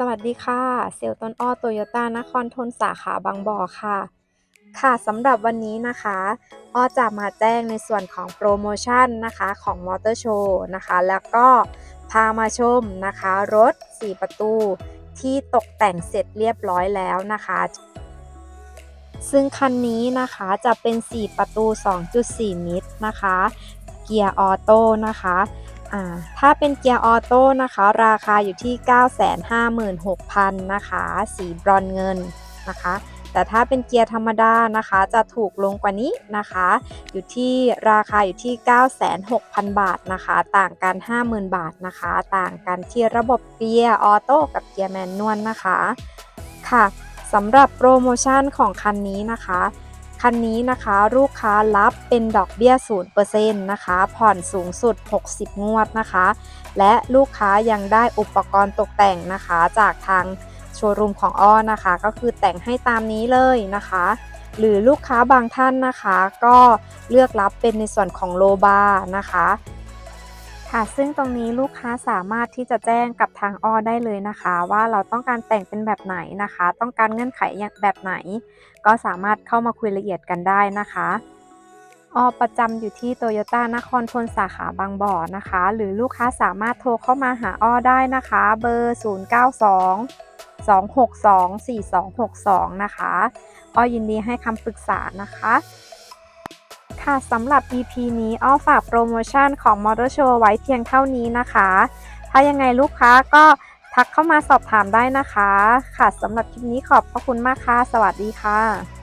สวัสดีค่ะ เซลล์ต้นอ้อโตโยต้านครทนสาขาบางบ่อค่ะ ค่ะสำหรับวันนี้นะคะ อ้อจะมาแจ้งในส่วนของโปรโมชั่นนะคะของมอเตอร์โชว์นะคะ แล้วก็พามาชมนะคะ รถ 4 ประตูที่ตกแต่งเสร็จเรียบร้อยแล้วนะคะ ซึ่งคันนี้นะคะจะเป็น 4 ประตู 2.4 มิตรนะคะ เกียร์ออโต้นะคะ ถ้าเป็นเกียร์ออโต้นะคะ ราคาอยู่ที่ 956,000 นะคะ สีบรอนเงินนะคะ แต่ถ้าเป็นเกียร์ธรรมดานะคะ จะถูกลงกว่านี้นะคะ อยู่ที่ราคาอยู่ที่ 96,000 บาทนะคะ ต่างกัน 50,000 บาทนะคะ ต่างกันที่ระบบเกียร์ออโต้กับเกียร์แมนนวลนะคะ ค่ะสำหรับโปรโมชั่นของคันนี้นะคะ คันนี้นะคะลูกค้ารับเป็นดอกเบี้ย 0%นะคะ ผ่อนสูงสุด 60 งวดนะคะ และลูกค้ายังได้อุปกรณ์ตกแต่งนะคะ จากทางโชว์รูมของอ้อนะคะ ก็คือแต่งให้ตามนี้เลยนะคะ หรือลูกค้าบางท่านนะคะ ก็เลือกรับเป็นในส่วนของโลบานะคะ ค่ะซึ่งตรงนี้ลูกค้าสามารถที่จะแจ้งกับทางอ้อได้เลยนะคะ ว่าเราต้องการแต่งเป็นแบบไหนนะคะ ต้องการเงื่อนไขแบบไหน ก็สามารถเข้ามาคุยละเอียดกันได้นะคะออประจำอยู่ที่โตโยต้านครทนสาขาบางบ่อนะคะ หรือลูกค้าสามารถโทรเข้ามาหาอ้อได้นะคะ เบอร์ 092 262 4262 นะคะอ้อยินดีให้คำปรึกษานะคะ ค่ะสำหรับ EP นี้อ้อฝากโปรโมชั่นของ Motor Show ไว้เพียงเท่านี้นะคะ ถ้ายังไงลูกค้าก็ทักเข้ามาสอบถามได้นะคะ ค่ะสำหรับคลิปนี้ขอบพระคุณมากค่ะ สวัสดีค่ะ